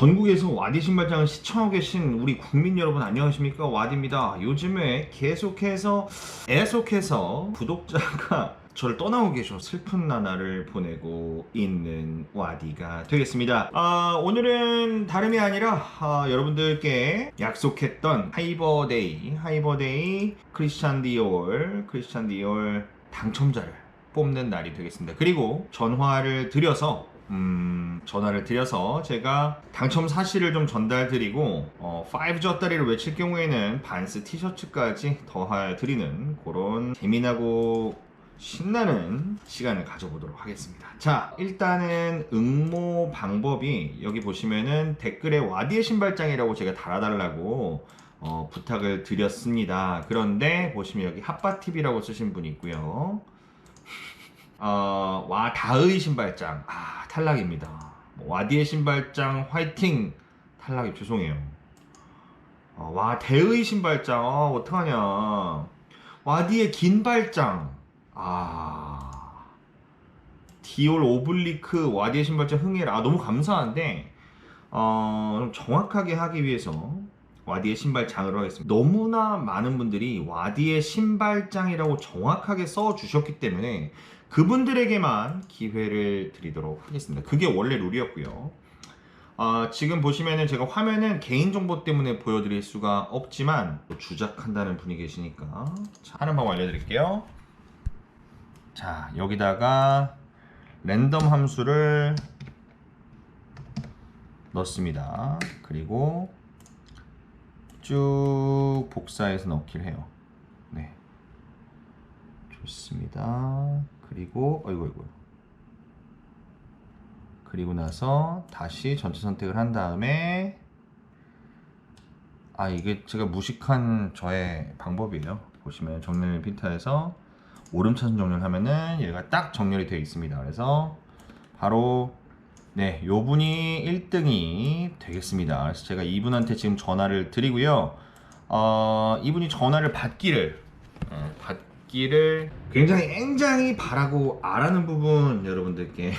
전국에서 와디 신발장을 시청하고 계신 우리 국민 여러분 안녕하십니까 와디입니다. 요즘에 계속해서 애속해서 구독자가 저를 떠나고 계셔 슬픈 나날을 보내고 있는 와디가 되겠습니다. 아, 오늘은 다름이 아니라 아, 여러분들께 약속했던 하이버데이 하이버데이 크리스찬 디올 크리스찬 디올 당첨자를 뽑는 날이 되겠습니다. 그리고 전화를 드려서 음, 전화를 드려서 제가 당첨 사실을 좀 전달드리고 어, 5주 다리를 외칠 경우에는 반스 티셔츠까지 더해 드리는 그런 재미나고 신나는 시간을 가져보도록 하겠습니다. 자, 일단은 응모 방법이 여기 보시면은 댓글에 와디의 신발장이라고 제가 달아달라고 어, 부탁을 드렸습니다. 그런데 보시면 여기 핫바팁이라고 쓰신 분이 있고요. 어, 와 다의 신발장 아 탈락입니다. 뭐, 와디의 신발장 화이팅 탈락이 죄송해요. 어, 와 대의 신발장 어, 어떡하냐. 와디의 긴 발장 아 디올 오블리크 와디의 신발장 흥해라 아, 너무 감사한데 어, 좀 정확하게 하기 위해서 와디의 신발장으로 하겠습니다. 너무나 많은 분들이 와디의 신발장이라고 정확하게 써 주셨기 때문에 그분들에게만 기회를 드리도록 하겠습니다. 그게 원래 룰이었고요. 아, 지금 보시면은 제가 화면은 개인정보 때문에 보여드릴 수가 없지만 또 주작한다는 분이 계시니까 자, 하는 방법 알려드릴게요. 자, 여기다가 랜덤 함수를 넣습니다. 그리고 쭉 복사해서 넣기를 해요. 네. 좋습니다. 그리고 어이구 어이구. 그리고 나서 다시 전체 선택을 한 다음에 아 이게 제가 무식한 저의 방법이에요. 보시면 정렬 핀터에서 오름차순 정렬 하면은 얘가 딱 정렬이 되어 있습니다. 그래서 바로 네, 요 분이 1등이 되겠습니다. 그래서 제가 이분한테 지금 전화를 드리고요. 어, 이분이 전화를 받기를 예, 받기를 굉장히 굉장히 바라고 아라는 부분 여러분들께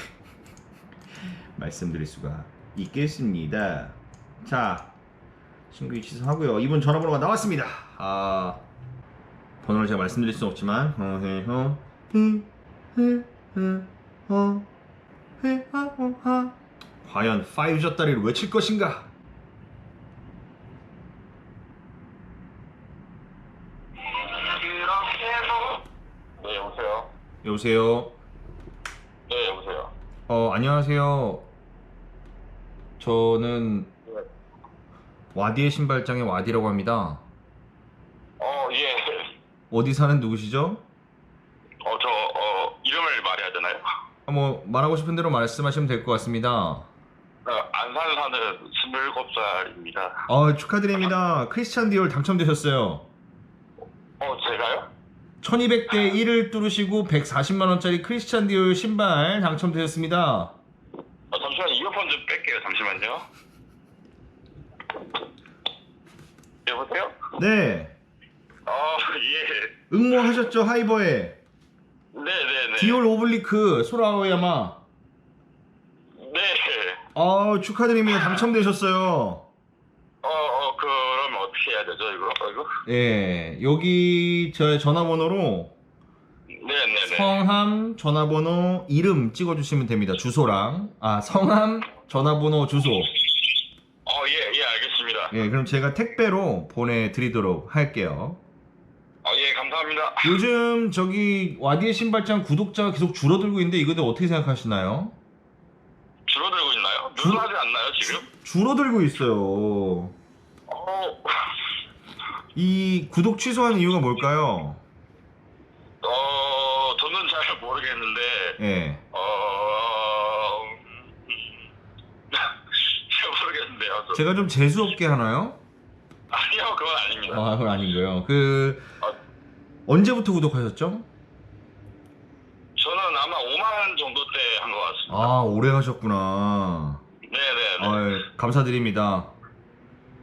말씀드릴 수가 있겠습니다. 자, 신규 취소하고요. 이분 전화번호가 나왔습니다. 아, 번호를 제가 말씀드릴 수 없지만 어, 해, 어, 히, 히, 히, 어, 히, 하, 어, 하. 과연 5저 다리를 외칠 것인가? 네 여보세요. 여보세요. 네 여보세요. 어, 안녕하세요. 저는 네. 와디의 신발장의 와디라고 합니다. 어 예. 어디 사는 누구시죠? 어 저 어 이름을 말해야 되나요? 아, 뭐 말하고 싶은 대로 말씀하시면 될 것 같습니다. 어, 안산 사는 27살입니다. 아, 축하드립니다. 크리스찬 디올 당첨되셨어요. 어 제가요? 1200대 1을 뚫으시고 140만 원짜리 크리스찬 디올 신발 당첨되셨습니다. 어, 잠시만 이어폰 좀 뺄게요. 잠시만요. 여보세요? 네. 어 예. 응모하셨죠 하이버에. 디올 오블리크 소라오야마. 네. 아 축하드립니다. 당첨되셨어요. 어, 어 그러면 어떻게 해야 되죠 이거? 어, 이거? 예, 여기 저의 전화번호로 네네네. 성함, 전화번호, 이름 찍어주시면 됩니다. 주소랑 아 성함, 전화번호, 주소. 어 예 예 알겠습니다. 예, 그럼 제가 택배로 보내드리도록 할게요. 감사합니다. 요즘 저기 와디의 신발장 구독자가 계속 줄어들고 있는데 이거에 어떻게 생각하시나요? 줄어들고 있나요? 줄- 늘어나지 않나요 지금? 줄어들고 있어요. 어. 이 구독 취소하는 이유가 뭘까요? 어, 저는 잘 모르겠는데, 예. 어, 음, 잘 모르겠는데요. 저- 제가 좀 재수 없게 하나요? 아니요, 그건 아닙니다. 아, 그건 아닌 거예요. 그 어, 언제부터 구독하셨죠? 저는 아마 5만 정도 때 한 것 같습니다. 아, 오래 하셨구나. 네네네. 아, 감사드립니다.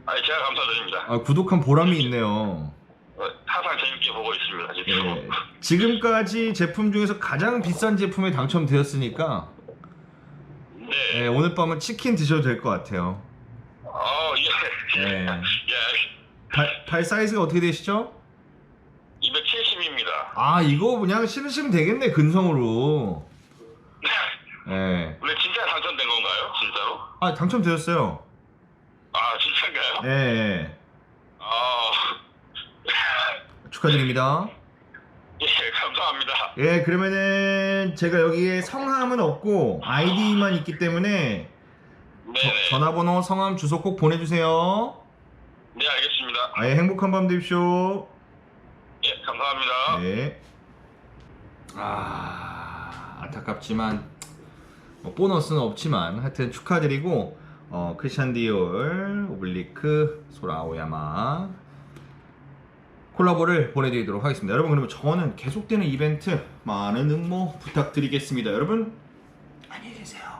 아, 제가 감사드립니다. 아, 구독한 보람이 있네요. 어, 항상 재밌게 보고 있습니다. 예. 지금. 지금까지 제품 중에서 가장 비싼 제품에 당첨되었으니까 네. 예, 오늘 밤은 치킨 드셔도 될 것 같아요. 어, 예. 네. 예. 발, 발 사이즈가 어떻게 되시죠? 270입니다. 아 이거 그냥 신으시면 되겠네 근성으로. 예. 원래 진짜 당첨된 건가요? 진짜로? 아 당첨되셨어요. 아, 진짜인가요? 예. 예. 아, 축하드립니다. 예, 감사합니다. 예, 그러면은 제가 여기에 성함은 없고 아이디만 있기 때문에 네네. 저- 전화번호, 성함, 주소 꼭 보내주세요. 네, 알겠습니다. 아, 예, 행복한 밤 되십시오. 예, 감사합니다. 네. 아, 안타깝지만 뭐 보너스는 없지만 하여튼 축하드리고 어, 크리스찬 디올, 오블리크, 소라 오야마 콜라보를 보내드리도록 하겠습니다. 여러분 그러면 저는 계속되는 이벤트 많은 응모 부탁드리겠습니다. 여러분 안녕히 계세요.